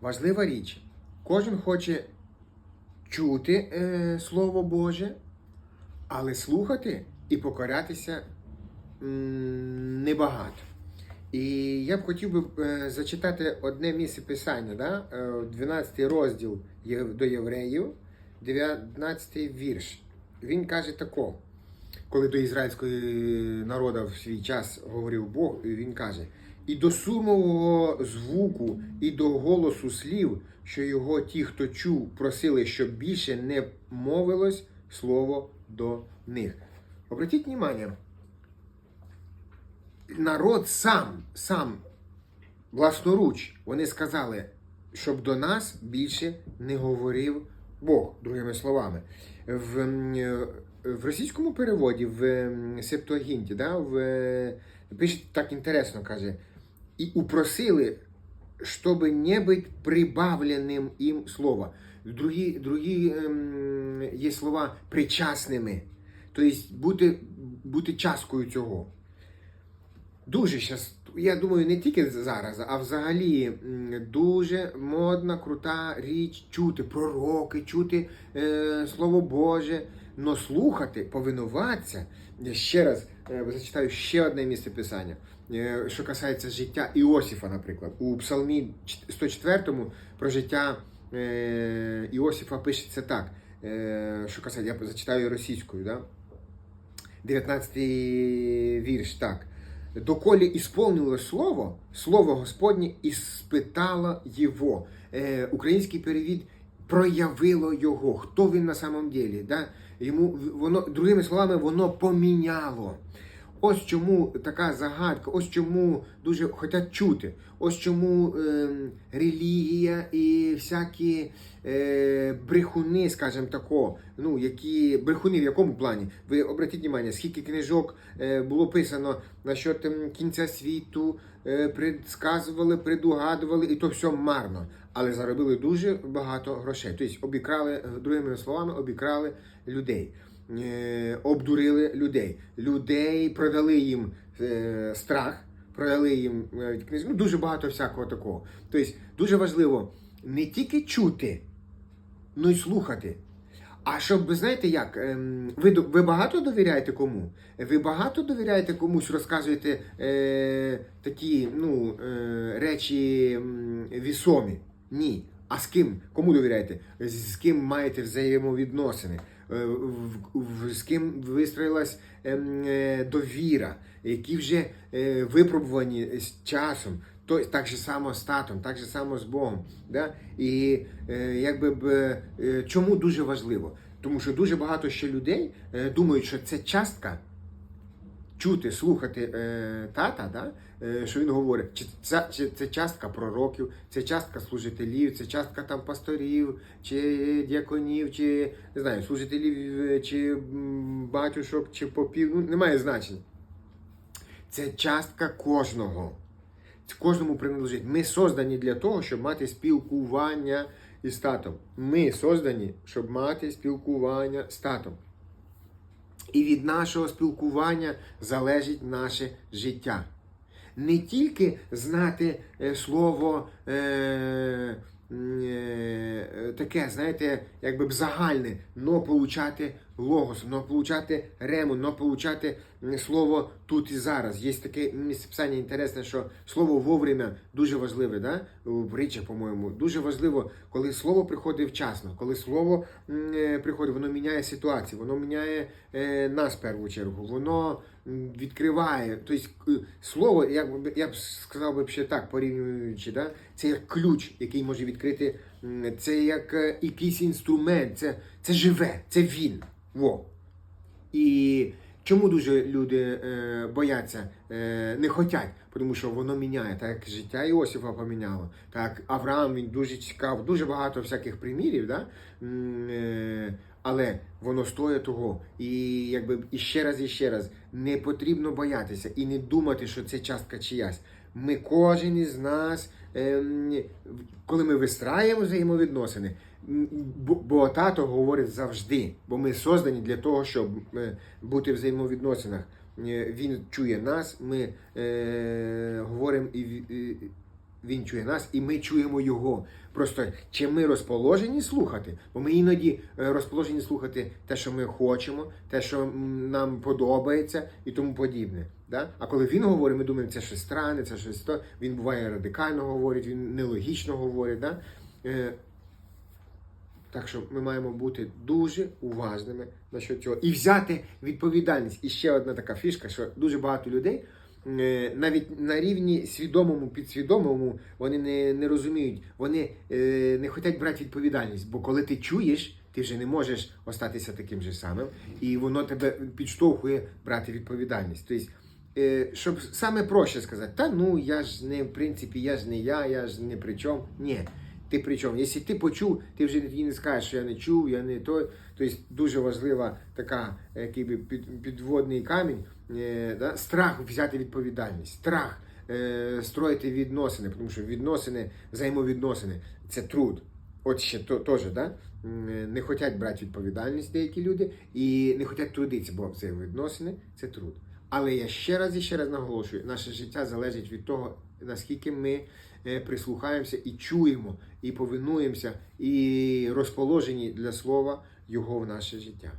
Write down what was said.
важлива річ. Кожен хоче чути е, Слово Боже, але слухати і покорятися м, небагато. І я б хотів би е, зачитати одне місце писання, да? е, 12 розділ до євреїв, 19 вірш. Він каже тако, коли до ізраїльського народу в свій час говорив Бог, він каже: і до сумового звуку, і до голосу слів, що його ті, хто чув, просили, щоб більше не мовилось слово до них. Обратіть увагу, народ сам, сам власноруч, вони сказали, щоб до нас більше не говорив Бог, другими словами. В, е, в російському переводі, в Септуагінті, да, в, е, пише так інтересно, каже, і упросили, щоб не быть прибавленим им слово. Другі, другі ем, є слова причасними, тобто бути, бути часткою цього. Дуже щас, я думаю, не тільки зараз, а взагалі дуже модна, крута річ чути пророки, чути е, Слово Боже, но слухати, повинуватися. Ще раз зачитаю ще одне місце писання, е, що касається життя Іосифа, наприклад. У Псалмі 104 про життя е, Іосифа пишеться так. Е, що касається, я зачитаю російською, да? 19 вірш, так. Доколі ісполнилось слово, слово Господнє іспитало його. Е, український перевід проявило його. Хто він на самом ділі? Да? Йому воно, другими словами, воно поміняло. Ось чому така загадка, ось чому дуже хочуть чути. Ось чому е, релігія і всякі е, брехуни, скажімо тако, ну, які брехуни в якому плані? Ви обратіть увагу, скільки книжок е, було писано насчет ем, кінця світу, е, предсказували, предугадували, і то все марно. Але заробили дуже багато грошей. Тобто обікрали, другими словами, обікрали людей. Е, обдурили людей. Людей продали їм е, страх, продали їм е. Ну, дуже багато всякого такого. Тобто дуже важливо не тільки чути, ну й слухати. А щоб ви знаєте як, ем, ви, ви багато довіряєте кому? Ви багато довіряєте комусь, розказуєте е, такі ну, е, речі вісомі? Ні. А з ким? Кому довіряєте? З, ким маєте взаємовідносини? Е, з ким вистроїлась ем, е, довіра, які вже е, випробувані з часом, то так же само з татом, так же само з Богом. Да? І якби чому дуже важливо? Тому що дуже багато ще людей думають, що це частка чути, слухати тата, да? Е, що він говорить, чи це, чи це частка пророків, це частка служителів, це частка там пасторів, чи діаконів, чи не знаю, служителів, е, чи батюшок, чи попів, ну немає значення. Це частка кожного. Кожному принадлежить. Ми создані для того, щоб мати спілкування із татом. Ми создані, щоб мати спілкування з татом. І від нашого спілкування залежить наше життя. Не тільки знати е, слово е, е, таке, знаєте, якби загальне, но получати логос, но получати рему, но получати слово тут і зараз. Є таке місце писання інтересне, що слово вовремя дуже важливе, да? у притчах, по-моєму, дуже важливо, коли слово приходить вчасно, коли слово е, приходить, воно міняє ситуацію, воно міняє е, нас в першу чергу, воно відкриває. Тобто е, слово, як би- я б сказав би ще так, порівнюючи, да? це як ключ, який може відкрити, це як е, якийсь інструмент, це, це живе, це він. Во. І чому дуже люди е, бояться, е, не хотять? Тому що воно міняє, так життя Іосифа поміняло, так Авраам він дуже цікав, дуже багато всяких примірів, да? Е, але воно стоїть того. І якби і ще раз, і ще раз, не потрібно боятися і не думати, що це частка чиясь. Ми кожен із нас, ем, коли ми вистраюємо взаємовідносини, бо, тато говорить завжди, бо ми создані для того, щоб е, бути в взаємовідносинах. Е, Він чує нас, ми е, говоримо і, він чує нас, і ми чуємо його. Просто чи ми розположені слухати? Бо ми іноді розположені слухати те, що ми хочемо, те, що нам подобається, і тому подібне. Да? А коли він говорить, ми думаємо, це щось странне, це щось то. Він буває радикально говорить, він нелогічно говорить. Да? Е, так що ми маємо бути дуже уважними насчет цього і взяти відповідальність. І ще одна така фішка, що дуже багато людей е, навіть на рівні свідомому, підсвідомому вони не, не розуміють, вони е, не хочуть брати відповідальність. Бо коли ти чуєш, ти вже не можеш остатися таким же самим, і воно тебе підштовхує брати відповідальність. Тобто, щоб саме проще сказати, та ну я ж не в принципі, я ж не я, я ж не при чому. Ні. Ти при чому? Якщо ти почув, ти вже не скажеш, що я не чув, я не той. Тобто дуже важлива така е, який би, під, підводний камінь, е, да? страх взяти відповідальність, страх е, строїти відносини, тому що відносини, взаємовідносини це труд. От ще то, теж, да? Е, не хочуть брати відповідальність деякі люди і не хочуть трудитися, бо взаємовідносини це труд. Але я ще раз і ще раз наголошую, наше життя залежить від того, наскільки ми е, прислухаємося і чуємо, і повинуємося, і розположені для слова Його в наше життя.